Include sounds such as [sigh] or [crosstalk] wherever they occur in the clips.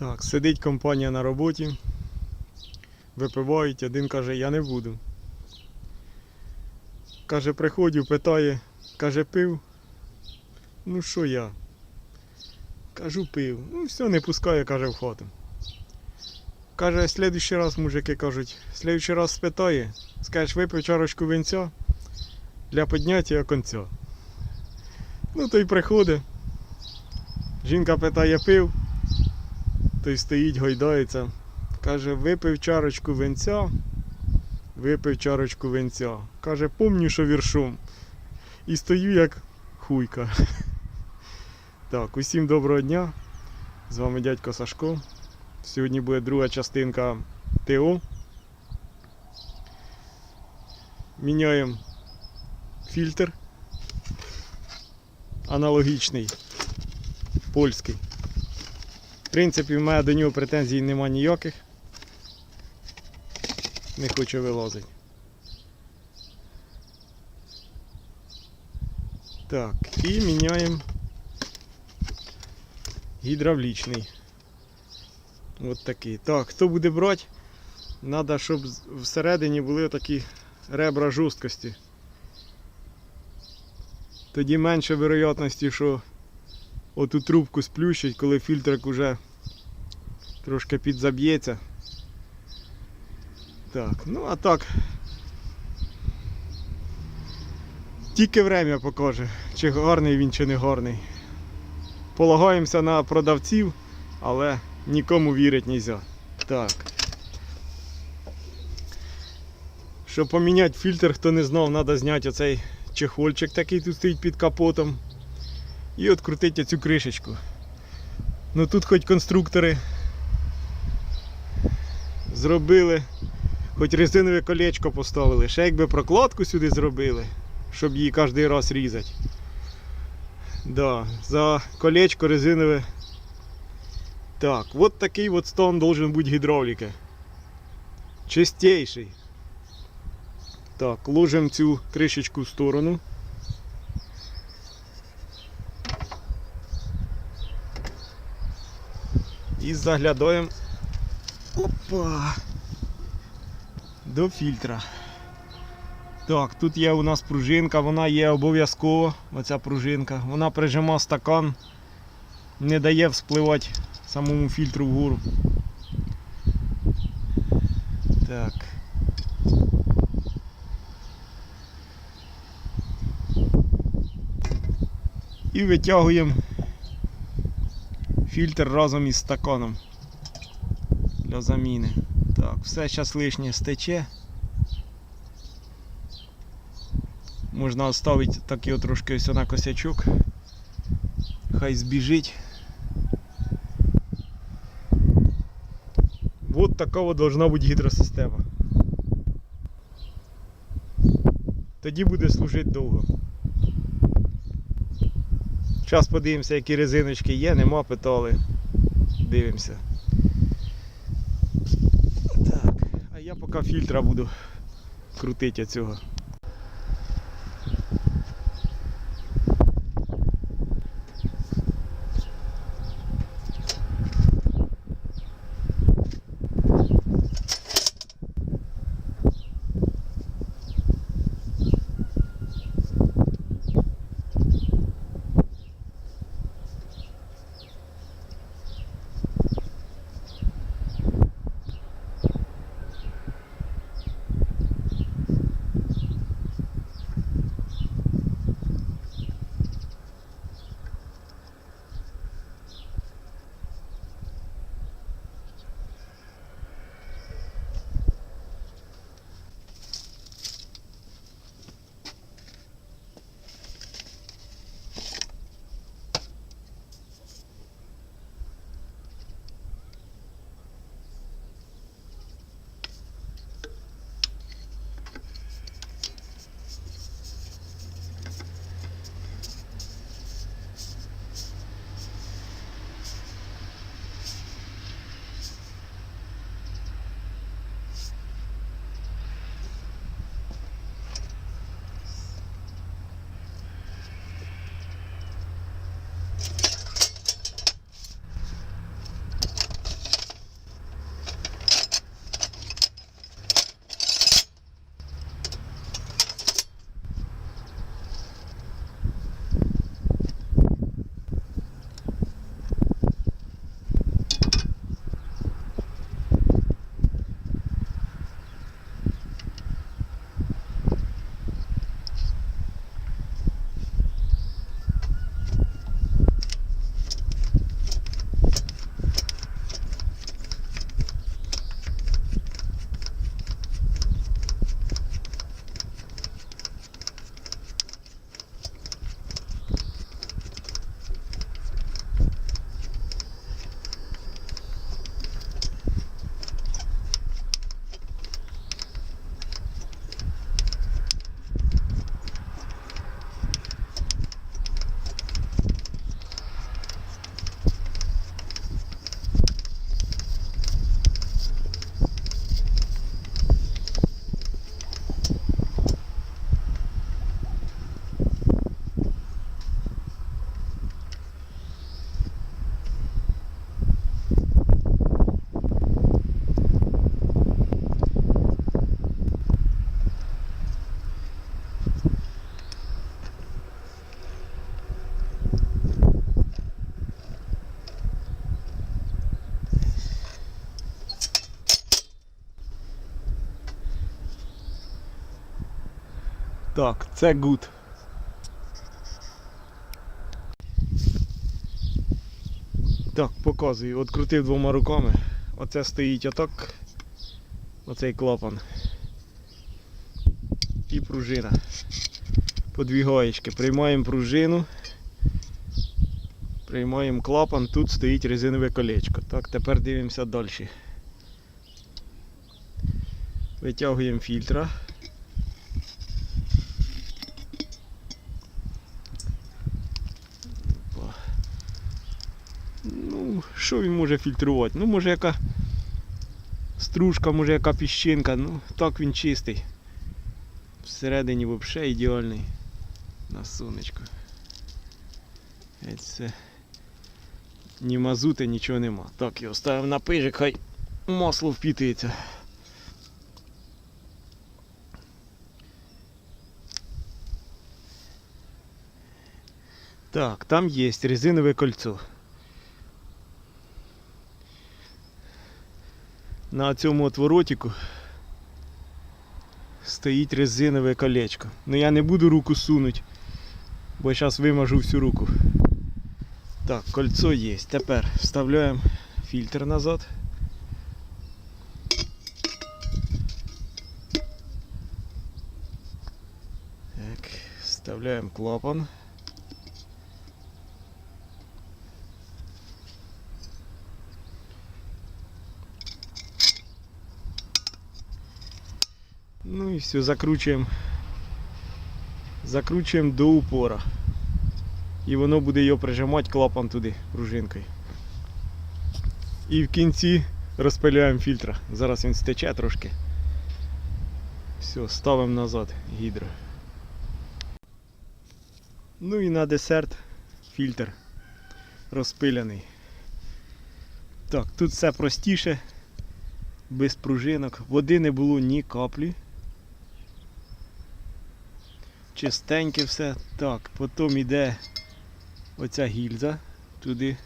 Так, сидить компанія на роботі. Випивають, один каже, я не буду. Каже, приходжу, питає, каже, пив. Ну що я? Кажу, пив. Ну все, не пускає, каже, в хату. Каже, слідуючий раз мужики кажуть, слідуючий раз спитає, скажеш, випив чарочку винця для підняття конця. Ну той приходить. Жінка питає, пив. Той стоїть, гойдається. Каже, випив чарочку винця, випив чарочку винця. Каже, помню, що віршом. І стою як хуйка. [laughs] Так, усім доброго дня. З вами дядько Сашко. Сьогодні буде друга частинка ТО. Міняємо фільтр. Аналогічний. Польський. В принципі, в мене до нього претензій нема ніяких. Не хоче вилазити. Так, і міняємо гідравлічний. От такий. Так, хто буде брати, треба, щоб всередині були такі ребра жорсткості. Тоді менше вероятності, що оту трубку сплющить, коли фільтрик уже трошки підзаб'ється. Так, ну а так. Тільки время покаже, чи гарний він, чи не гарний. Полагаємося на продавців, але нікому вірити не можна. Так. Щоб поміняти фільтр, хто не знав, треба зняти оцей чехольчик такий тут стоїть під капотом. І відкрутити цю кришечку. Ну тут хоч конструктори зробили, хоч резинове колечко поставили. Ще якби прокладку сюди зробили, щоб її кожен раз різати. Да, за колечко резинове. Так, от такий от стан должен бути гідравліки. Чистейший. Так, ложимо цю кришечку в сторону. І заглядаємо опа, до фільтра. Так, тут є у нас пружинка, вона є обов'язково, оця пружинка. Вона прижима стакан, не дає вспливати самому фільтру вгору. Так. І витягуємо фільтр разом із стаканом для заміни. Так, все зараз лишнє стече. Можна оставити от трошки ось на косячок. Хай збіжить. Вот така от должна бути гідросистема. Тоді буде служити довго. Зараз подивимося, які резиночки є, нема, питали. Дивимося. Так, а я поки фільтра буду крутити цього. Так, це гуд. Так, показую. От крутив двома руками. Оце стоїть отак. Оцей клапан. І пружина. По дві гаєчки. Приймаємо пружину. Приймаємо клапан, тут стоїть резинове колечко. Так, тепер дивимося далі. Витягуємо фільтра. що він може фільтрувати? Ну, може яка стружка, може яка піщинка, ну так він чистий. Всередині взагалі ідеальний на сонечко. Геть Це ні мазути, нічого нема. Так, його ставимо на пижик, хай масло впітується. Так, там є резинове кольцо. На цьому отворотику стоїть резинове колечко. Ну я не буду руку сунути, бо зараз вимажу всю руку. Так, кольцо є. Тепер вставляємо фільтр назад. Так, вставляємо клапан. Ну і все, закручуємо. Закручуємо до упора. І воно буде його прижимати клапан туди пружинкою. І в кінці розпиляємо фільтр. Зараз він стече трошки. Все, ставимо назад гідро. Ну і на десерт фільтр розпиляний. Так, тут все простіше, без пружинок. Води не було ні каплі. Чистеньке все. Так, потім йде оця гільза туди.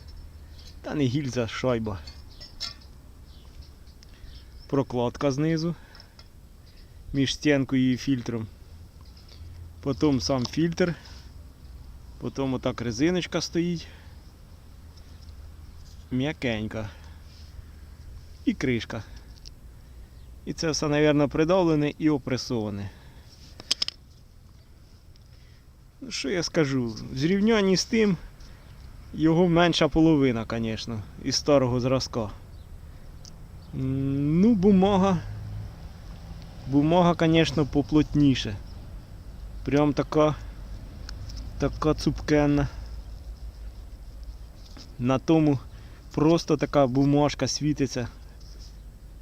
Та не гільза, шайба. Прокладка знизу між стінкою і фільтром. Потім сам фільтр. Потім отак резиночка стоїть. М'якенька. І кришка. І це все, мабуть, придавлене і опресоване. Ну, що я скажу? В з тим, його менша половина, звісно, із старого зразка. Ну, бумага. Бумага, звісно, поплотніше. Прям така, така цупкенна. На тому просто така бумажка світиться.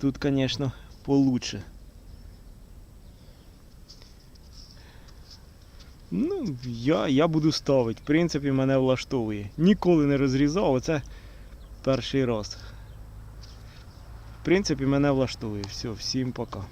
Тут, звісно, получше. Ну, я, я буду ставити. В принципі, мене влаштовує. Ніколи не розрізав, оце перший раз. В принципі, мене влаштовує. Все, всім пока.